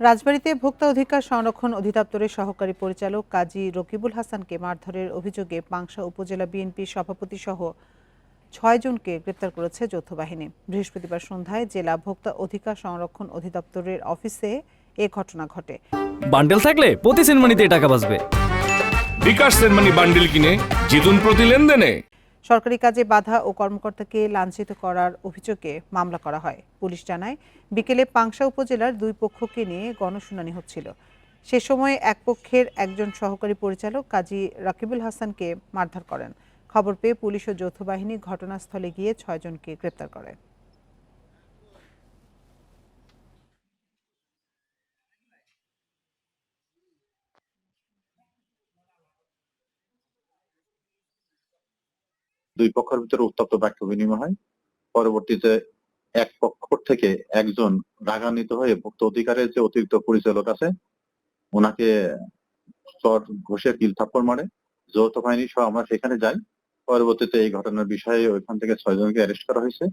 রাজবাড়ীতে ভোক্তা অধিকার সংরক্ষণ অধিদপ্তরের সহকারী পরিচালক কাজী রকিবুল হাসানকে মারধরের অভিযোগে পাংশা উপজেলা বিএনপির সভাপতি সহ ছয় জনকে গ্রেপ্তার করেছে যৌথ বাহিনী বৃহস্পতিবার সন্ধ্যায় জেলা ভোক্তা অধিকার সংরক্ষণ অধিদপ্তরের অফিসে এ ঘটনা ঘটে। বান্ডেল থাকলে প্রতি সেনমানিতে টাকা বাঁচবে। বিকাশ সেনমানি বান্ডিল কিনে জিতুন প্রতি লেনদেনে। সরকারি কাজে বাধা ও কর্মকর্তাকে লাঞ্ছিত করার অভিযোগে মামলা করা হয়। পুলিশ জানায়, বিকেলে পাংশা উপজেলার দুই পক্ষকে নিয়ে গণশুনানি হচ্ছিল। সে সময় এক পক্ষের একজন সহকারী পরিচালক কাজী রাকিবুল হাসানকে মারধর করেন। খবর পেয়ে পুলিশ ও যৌথ বাহিনী ঘটনাস্থলে গিয়ে ছয়জনকে গ্রেপ্তার করে। দুই পক্ষের ভিতরে উত্তপ্ত বাক্য বিনিময় হয়। পরবর্তীতে এক পক্ষ থেকে একজন রাগান্বিত হয়ে ভুক্ত অধিকারের যে অতিরিক্ত পরিচালক আছে ওনাকে চট ঘষে কিল থাপ্পড় মারে। যৌথ বাহিনী সহ আমরা সেখানে যাই। পরবর্তীতে এই ঘটনার বিষয়ে ওইখান থেকে ছয়জনকে অ্যারেস্ট করা হয়েছে।